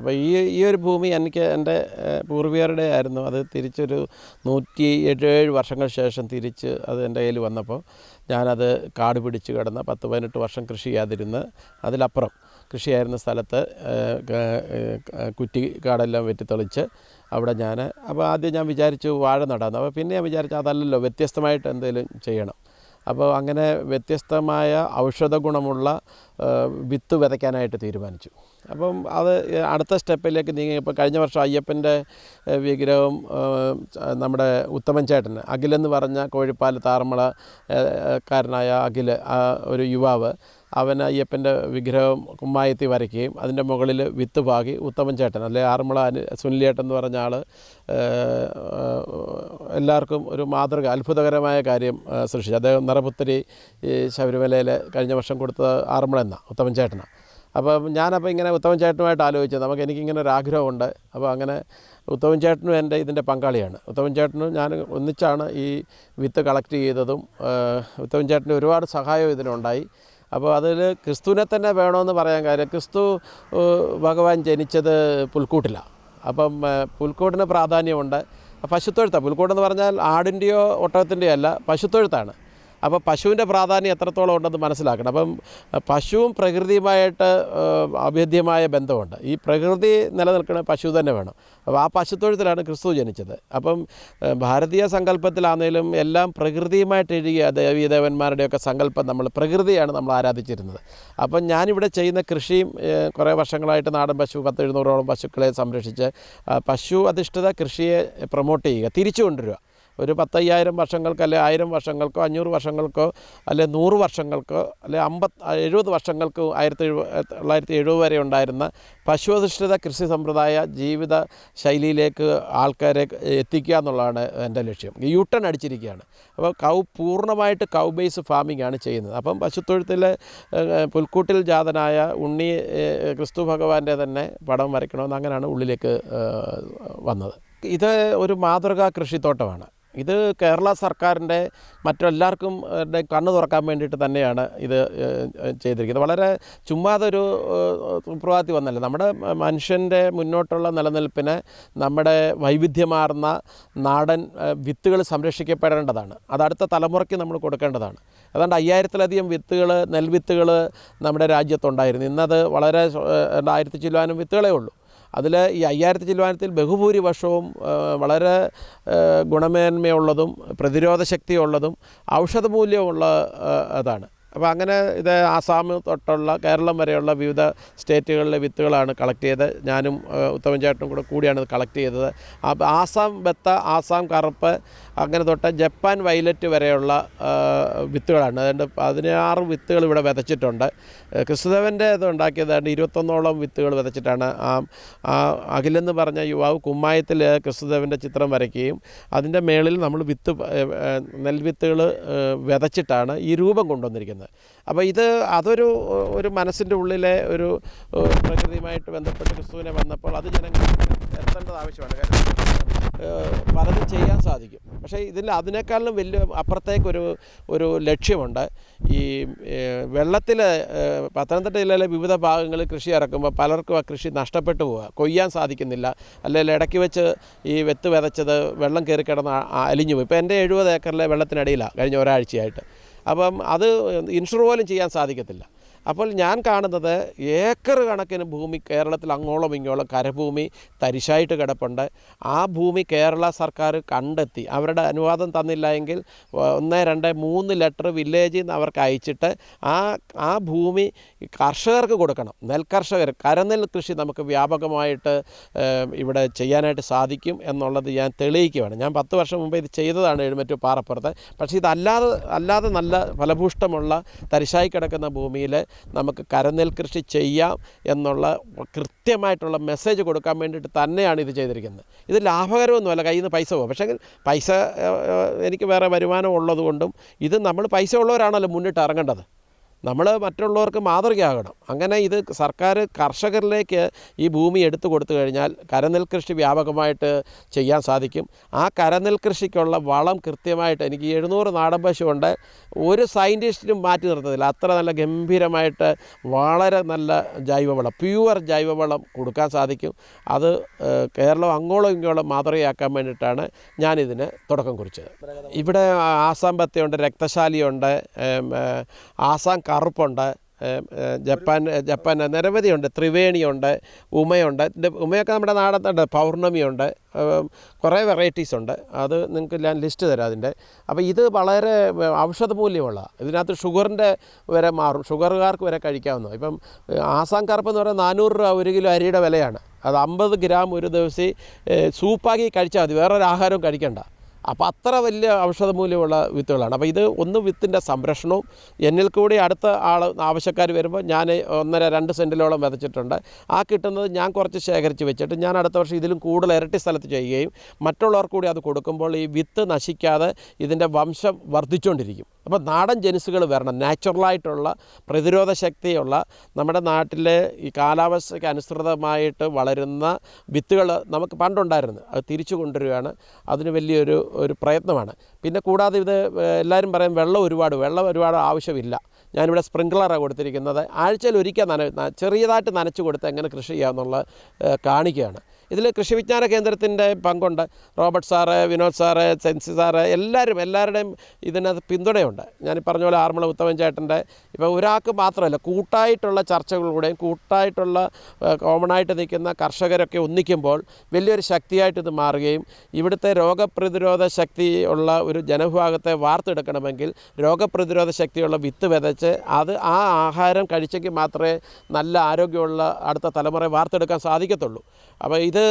അപ്പോൾ ഈ ഈ ഒരു ഭൂമി എനിക്ക് എന്റെ പൂർവികരുടെ ആയിരുന്നു. അത് തിരിച്ചൊരു നൂറ്റി എഴുപേഴ് വർഷങ്ങൾ ശേഷം തിരിച്ച് അത് എന്റെ കയ്യിൽ വന്നപ്പോൾ ഞാനത് കാട് പിടിച്ച് കിടന്ന പത്ത് പതിനെട്ട് വർഷം കൃഷി ചെയ്യാതിരുന്ന് അതിലപ്പുറം കൃഷിയായിരുന്ന സ്ഥലത്ത് കുറ്റി കാടെല്ലാം വെറ്റിത്തെളിച്ച് അവിടെ ഞാൻ അപ്പോൾ ആദ്യം ഞാൻ വിചാരിച്ചു വാഴ നടാന്ന് അപ്പോൾ പിന്നെ ഞാൻ വിചാരിച്ചു അതല്ലല്ലോ വ്യത്യസ്തമായിട്ട് എന്തെങ്കിലും ചെയ്യണം. അപ്പോൾ അങ്ങനെ വ്യത്യസ്തമായ ഔഷധ ഗുണമുള്ള വിത്ത് വിതയ്ക്കാനായിട്ട് തീരുമാനിച്ചു. അപ്പം അത് അടുത്ത സ്റ്റെപ്പിലേക്ക് നീങ്ങി ഇപ്പോൾ കഴിഞ്ഞ വർഷം അയ്യപ്പന്റെ വിഗ്രഹം നമ്മുടെ ഉത്തമൻ ചേട്ടൻ അഖിലെന്ന് പറഞ്ഞ കോഴിപ്പാൽ താറമ്മള കാരനായ അഖിൽ ഒരു യുവാവ് അവൻ അയ്യപ്പന്റെ വിഗ്രഹം കുമ്മായത്തി വരയ്ക്കുകയും അതിന്റെ മുകളിൽ വിത്ത് പാകി ഉത്തമൻ ചേട്ടൻ അല്ലെ ആറന്മുള സുനിലേട്ടൻ എന്ന് പറഞ്ഞ ആൾ എല്ലാവർക്കും ഒരു മാതൃക അത്ഭുതകരമായ കാര്യം സൃഷ്ടിച്ചു. അദ്ദേഹം നിറപുത്തരി ശബരിമലയിൽ കഴിഞ്ഞ വർഷം കൊടുത്ത ആറന്മുള എന്ന ഉത്തമൻ ചേട്ടനാണ്. അപ്പം ഞാനപ്പോൾ ഇങ്ങനെ ഉത്തമൻ ചേട്ടനുമായിട്ട് ആലോചിച്ചത്. നമുക്ക് എനിക്കിങ്ങനെ ഒരു ആഗ്രഹമുണ്ട്. അപ്പോൾ അങ്ങനെ ഉത്തമൻ ചേട്ടനും എന്റെ ഇതിന്റെ പങ്കാളിയാണ്. ഉത്തമൻ ചേട്ടനും ഞാൻ ഒന്നിച്ചാണ് ഈ വിത്ത് കളക്ട് ചെയ്തതും ഉത്തമൻ ചേട്ടന്റെ ഒരുപാട് സഹായവും ഇതിനുണ്ടായി അപ്പോൾ അതിൽ ക്രിസ്തുവിനെ തന്നെ വേണമെന്ന് പറയാൻ കാര്യം ക്രിസ്തു ഭഗവാൻ ജനിച്ചത് പുൽക്കൂട്ടിലാണ്. അപ്പം പുൽക്കൂട്ടിന് പ്രാധാന്യമുണ്ട്. പശുത്തൊഴുത്താണ്. പുൽക്കൂട്ടെന്ന് പറഞ്ഞാൽ ആടിന്റെയോ ഒട്ടകത്തിന്റെയോ അല്ല പശുത്തൊഴുത്താണ്. അപ്പോൾ പശുവിന്റെ പ്രാധാന്യം എത്രത്തോളം ഉണ്ടെന്ന് മനസ്സിലാക്കണം. അപ്പം പശുവും പ്രകൃതിയുമായിട്ട് അഭേദ്യമായ ബന്ധമുണ്ട്. ഈ പ്രകൃതി നിലനിൽക്കുന്ന പശു തന്നെ വേണം. അപ്പോൾ ആ പശുത്തൊഴുത്തിലാണ് ക്രിസ്തു ജനിച്ചത്. അപ്പം ഭാരതീയ സങ്കല്പത്തിലാണെങ്കിലും എല്ലാം പ്രകൃതിയുമായിട്ട് എഴുതിയ ദേവീ ദേവന്മാരുടെയൊക്കെ സങ്കല്പം നമ്മൾ പ്രകൃതിയാണ് നമ്മൾ ആരാധിച്ചിരുന്നത്. അപ്പം ഞാനിവിടെ ചെയ്യുന്ന കൃഷിയും കുറേ വർഷങ്ങളായിട്ട് നാടൻ പശു പത്ത് എഴുന്നൂറോളം പശുക്കളെ സംരക്ഷിച്ച് പശു അധിഷ്ഠിത കൃഷിയെ പ്രൊമോട്ട് ചെയ്യുക തിരിച്ചു കൊണ്ടുവരിക ഒരു പത്തയ്യായിരം വർഷങ്ങൾക്ക് അല്ലെ ആയിരം വർഷങ്ങൾക്കോ അഞ്ഞൂറ് വർഷങ്ങൾക്കോ അല്ലെ നൂറ് വർഷങ്ങൾക്കോ അല്ലെ അമ്പത് എഴുപത് വർഷങ്ങൾക്ക് ആയിരത്തി തൊള്ളായിരത്തി എഴുപത് വരെ ഉണ്ടായിരുന്ന പശുവധിഷ്ഠിത കൃഷി സമ്പ്രദായ ജീവിത ശൈലിയിലേക്ക് ആൾക്കാരെ എത്തിക്കുക എന്നുള്ളതാണ് എന്റെ ലക്ഷ്യം. യൂട്ടൺ അടിച്ചിരിക്കുകയാണ്. അപ്പോൾ കൗ പൂർണമായിട്ട് കൗ ബേസ് ഫാമിംഗ് ആണ് ചെയ്യുന്നത്. അപ്പം പശുത്തൊഴുത്തിലെ പുൽക്കൂട്ടിൽ ജാതനായ ഉണ്ണി ക്രിസ്തു ഭഗവാന്റെ തന്നെ പടം വരയ്ക്കണമെന്ന് അങ്ങനെയാണ് ഉള്ളിലേക്ക് വന്നത്. ഇത് ഒരു മാതൃകാ കൃഷിത്തോട്ടമാണ്. ഇത് കേരള സർക്കാരിന്റെ മറ്റെല്ലാവർക്കും കണ്ണു തുറക്കാൻ വേണ്ടിയിട്ട് തന്നെയാണ് ഇത് ചെയ്തിരിക്കുന്നത്. വളരെ ചുമ്മാതൊരു സുപ്രഭാതി വന്നല്ല. നമ്മുടെ മനുഷ്യന്റെ മുന്നോട്ടുള്ള നിലനിൽപ്പിന് നമ്മുടെ വൈവിധ്യമാർന്ന നാടൻ വിത്തുകൾ സംരക്ഷിക്കപ്പെടേണ്ടതാണ്. അത് അടുത്ത തലമുറയ്ക്ക് നമ്മൾ കൊടുക്കേണ്ടതാണ്. അതുകൊണ്ട് അയ്യായിരത്തിലധികം വിത്തുകൾ നെൽവിത്തുകൾ നമ്മുടെ രാജ്യത്തുണ്ടായിരുന്നു. ഇന്നത് വളരെ ആയിരത്തി ചില്ലുവാനും വിത്തുകളേ ഉള്ളൂ. അതിൽ ഈ അയ്യായിരത്തി ചില്ലുവാനത്തിൽ ബഹുഭൂരിപക്ഷവും വളരെ ഗുണമേന്മയുള്ളതും പ്രതിരോധ ശക്തിയുള്ളതും ഔഷധമൂല്യമുള്ള അതാണ്. അപ്പോൾ അങ്ങനെ ഇത് ആസാം തൊട്ടുള്ള കേരളം വരെയുള്ള വിവിധ സ്റ്റേറ്റുകളിലെ വിത്തുകളാണ് കളക്ട് ചെയ്ത് ഞാനും ഉത്തമൻ ചേട്ടനും കൂടെ കൂടിയാണ് ഇത് കളക്ട് ചെയ്തത്. അപ്പോൾ ആസാം ബത്ത ആസാം കറുപ്പ് അങ്ങനെ തൊട്ട് ജപ്പാൻ വൈലറ്റ് വരെയുള്ള വിത്തുകളാണ്. അതുകൊണ്ട് പതിനാറ് വിത്തുകൾ ഇവിടെ വിതച്ചിട്ടുണ്ട്. ക്രിസ്തുദേവന്റെ ഇത് ഉണ്ടാക്കിയതാണ്ട് ഇരുപത്തൊന്നോളം വിത്തുകൾ വിതച്ചിട്ടാണ്. ആ അഖിലെന്ന് പറഞ്ഞ യുവാവ് കുമ്മായത്തിൽ ക്രിസ്തുദേവന്റെ ചിത്രം വരയ്ക്കുകയും അതിന്റെ മേളിൽ നമ്മൾ വിത്ത് നെൽവിത്തുകൾ വിതച്ചിട്ടാണ് ഈ രൂപം കൊണ്ടുവന്നിരിക്കുന്നത്. അപ്പോൾ ഇത് അതൊരു ഒരു മനസ്സിന്റെ ഉള്ളിലെ ഒരു പ്രകൃതിയുമായിട്ട് ബന്ധപ്പെട്ട് ക്രിസ്തുവിനെ വന്നപ്പോൾ അത് ജനങ്ങൾക്ക് എത്തേണ്ടത് ആവശ്യമാണ്. കാരണം പലതും ചെയ്യാൻ സാധിക്കും. പക്ഷേ ഇതിൽ അതിനേക്കാളും വലിയ അപ്പുറത്തേക്കൊരു ഒരു ലക്ഷ്യമുണ്ട്. ഈ വെള്ളത്തിൽ പത്തനംതിട്ട ജില്ലയിലെ വിവിധ ഭാഗങ്ങളിൽ കൃഷി ഇറക്കുമ്പോൾ പലർക്കും ആ കൃഷി നഷ്ടപ്പെട്ടു പോവുക കൊയ്യാൻ സാധിക്കുന്നില്ല. അല്ലെങ്കിൽ ഇടയ്ക്ക് വെച്ച് ഈ വെത്ത് വിതച്ചത് വെള്ളം കയറി കിടന്ന് അലിഞ്ഞു പോയി. ഇപ്പോൾ എന്റെ എഴുപത് ഏക്കറിലെ വെള്ളത്തിനടിയിലാണ് കഴിഞ്ഞ ഒരാഴ്ചയായിട്ട്. അപ്പം അത് ഇൻഷുർ പോലും ചെയ്യാൻ സാധിക്കത്തില്ല. അപ്പോൾ ഞാൻ കാണുന്നത് ഏക്കർ കണക്കിന് ഭൂമി കേരളത്തിൽ അങ്ങോളം ഇങ്ങോളം കരഭൂമി തരിശായിട്ട് കിടപ്പുണ്ട്. ആ ഭൂമി കേരള സർക്കാർ കണ്ടെത്തി. അവരുടെ അനുവാദം തന്നില്ല എങ്കിൽ ഒന്ന് രണ്ട് മൂന്ന് ലെറ്റർ വില്ലേജിൽ നിന്ന് അവർക്ക് അയച്ചിട്ട് ആ ആ ഭൂമി കർഷകർക്ക് കൊടുക്കണം. നെൽകർഷകർ കരനെൽ കൃഷി നമുക്ക് വ്യാപകമായിട്ട് ഇവിടെ ചെയ്യാനായിട്ട് സാധിക്കും എന്നുള്ളത് ഞാൻ തെളിയിക്കുകയാണ്. ഞാൻ പത്ത് വർഷം മുമ്പ് ഇത് ചെയ്തതാണ് എഴുമറ്റു പാറപ്പുറത്ത്. പക്ഷേ ഇതല്ലാതെ അല്ലാതെ നല്ല ഫലഭൂഷ്ടമുള്ള തരിശായി കിടക്കുന്ന ഭൂമിയിൽ നമുക്ക് കരനെൽ കൃഷി ചെയ്യാം എന്നുള്ള കൃത്യമായിട്ടുള്ള മെസ്സേജ് കൊടുക്കാൻ വേണ്ടിയിട്ട് തന്നെയാണ് ഇത് ചെയ്തിരിക്കുന്നത്. ഇത് ലാഭകരമൊന്നുമല്ല കയ്യിൽ നിന്ന് പൈസ പോകും. പക്ഷേ പൈസ എനിക്ക് വേറെ വരുമാനം ഉള്ളതുകൊണ്ടും ഇത് നമ്മൾ പൈസ ഉള്ളവരാണല്ലോ മുന്നിട്ട് ഇറങ്ങേണ്ടത്. നമ്മൾ മറ്റുള്ളവർക്ക് മാതൃകയാകണം. അങ്ങനെ ഇത് സർക്കാർ കർഷകരിലേക്ക് ഈ ഭൂമി എടുത്തു കൊടുത്തു കഴിഞ്ഞാൽ കരനെൽ കൃഷി വ്യാപകമായിട്ട് ചെയ്യാൻ സാധിക്കും. ആ കരനെൽ കൃഷിക്കുള്ള വളം കൃത്യമായിട്ട് എനിക്ക് എഴുന്നൂറ് നാടൻ പശുവുണ്ട് ഒരു സയന്റിസ്റ്റിനും മാറ്റി നിർത്തത്തില്ല അത്ര നല്ല ഗംഭീരമായിട്ട് വളരെ നല്ല ജൈവവളം പ്യുവർ ജൈവവളം കൊടുക്കാൻ സാധിക്കും. അത് കേരളം അങ്ങോളം ഇങ്ങോളം മാതൃകയാക്കാൻ വേണ്ടിയിട്ടാണ് ഞാനിതിന് തുടക്കം കുറിച്ചത്. ഇവിടെ ആസാം പത്തിയുണ്ട് രക്തശാലിയുണ്ട് ആസാം കറുപ്പുണ്ട് ജപ്പാൻ ജപ്പാൻ നിരവധിയുണ്ട് ത്രിവേണിയുണ്ട് ഉമയുണ്ട് ഉമയൊക്കെ നമ്മുടെ നാടത്തുണ്ട് പൗർണമിയുണ്ട് കുറേ വെറൈറ്റീസ് ഉണ്ട് അത് നിങ്ങൾക്ക് ഞാൻ ലിസ്റ്റ് തരാം അതിന്റെ. അപ്പോൾ ഇത് വളരെ ഔഷധ മൂല്യമുള്ള ഇതിനകത്ത് ഷുഗറിന്റെ വരെ മാറും ഷുഗറുകാർക്ക് വരെ കഴിക്കാവുന്ന ഇപ്പം ആസാം കറുപ്പ് എന്ന് പറയുന്നത് നാനൂറ് രൂപ ഒരു കിലോ അരിയുടെ വിലയാണ്. അത് അമ്പത് ഗ്രാം ഒരു ദിവസം സൂപ്പാക്കി കഴിച്ചാൽ മതി വേറൊരു ആഹാരവും കഴിക്കണ്ട. അപ്പോൾ അത്ര വലിയ ഔഷധ മൂല്യമുള്ള വിത്തുകളാണ്. അപ്പോൾ ഇത് ഒന്ന് വിത്തിന്റെ സംരക്ഷണവും എന്നിൽ കൂടി അടുത്ത ആൾ ആവശ്യക്കാർ വരുമ്പോൾ ഞാൻ ഒന്നര രണ്ട് സെന്റിലോളം വിതച്ചിട്ടുണ്ട്. ആ കിട്ടുന്നത് ഞാൻ കുറച്ച് ശേഖരിച്ച് വെച്ചിട്ട് ഞാൻ അടുത്ത വർഷം ഇതിലും കൂടുതൽ ഇരട്ടി സ്ഥലത്ത് ചെയ്യുകയും മറ്റുള്ളവർക്ക് കൂടി അത് കൊടുക്കുമ്പോൾ ഈ വിത്ത് നശിക്കാതെ ഇതിന്റെ വംശം വർദ്ധിച്ചുകൊണ്ടിരിക്കും അപ്പോൾ നാടൻ ജനുസുകൾ വരണം. നാച്ചുറലായിട്ടുള്ള പ്രതിരോധ ശക്തിയുള്ള നമ്മുടെ നാട്ടിലെ ഈ കാലാവസ്ഥയ്ക്ക് അനുസൃതമായിട്ട് വളരുന്ന വിത്തുകൾ നമുക്ക് പണ്ടുണ്ടായിരുന്നു അത് തിരിച്ചു കൊണ്ടുവരികയാണ്. അതിന് വലിയൊരു ഒരു പ്രയത്നമാണ്. പിന്നെ കൂടാതെ ഇത് എല്ലാവരും പറയും വെള്ളം ഒരുപാട് വെള്ളം ഒരുപാട് ആവശ്യമില്ല. ഞാനിവിടെ സ്പ്രിങ്ക്ലറാണ് കൊടുത്തിരിക്കുന്നത്. ആഴ്ചയിൽ ഒരിക്കൽ നന ചെറിയതായിട്ട് നനച്ച് കൊടുത്ത് എങ്ങനെ കൃഷി ചെയ്യാമെന്നുള്ള ഏഹ്, കാണിക്കുകയാണ്. ഇതിൽ കൃഷി വിജ്ഞാന കേന്ദ്രത്തിന്റെ പങ്കുണ്ട്. റോബർട്ട് സാറ് വിനോദ് സാറ് സെൻസി സാറ് എല്ലാവരും എല്ലാവരുടെയും ഇതിനകത്ത് പിന്തുണയുണ്ട്. ഞാൻ പറഞ്ഞ പോലെ ആറന്മുള ഉത്തമൻ ചേട്ടന്റെ ഇപ്പോൾ ഒരാൾക്ക് മാത്രമല്ല കൂട്ടായിട്ടുള്ള ചർച്ചകളിലൂടെയും കൂട്ടായിട്ടുള്ള കോമൺ ആയിട്ട് നിൽക്കുന്ന കർഷകരൊക്കെ ഒന്നിക്കുമ്പോൾ വലിയൊരു ശക്തിയായിട്ട് ഇത് മാറുകയും ഇവിടുത്തെ രോഗപ്രതിരോധ ശക്തി ഉള്ള ഒരു ജനവിഭാഗത്തെ വാർത്തെടുക്കണമെങ്കിൽ രോഗപ്രതിരോധ ശക്തിയുള്ള വിത്ത് വിതച്ച് അത് ആ ആഹാരം കഴിച്ചെങ്കിൽ മാത്രമേ നല്ല ആരോഗ്യമുള്ള അടുത്ത തലമുറയെ വാർത്തെടുക്കാൻ സാധിക്കത്തുള്ളൂ. അപ്പോൾ ഇത്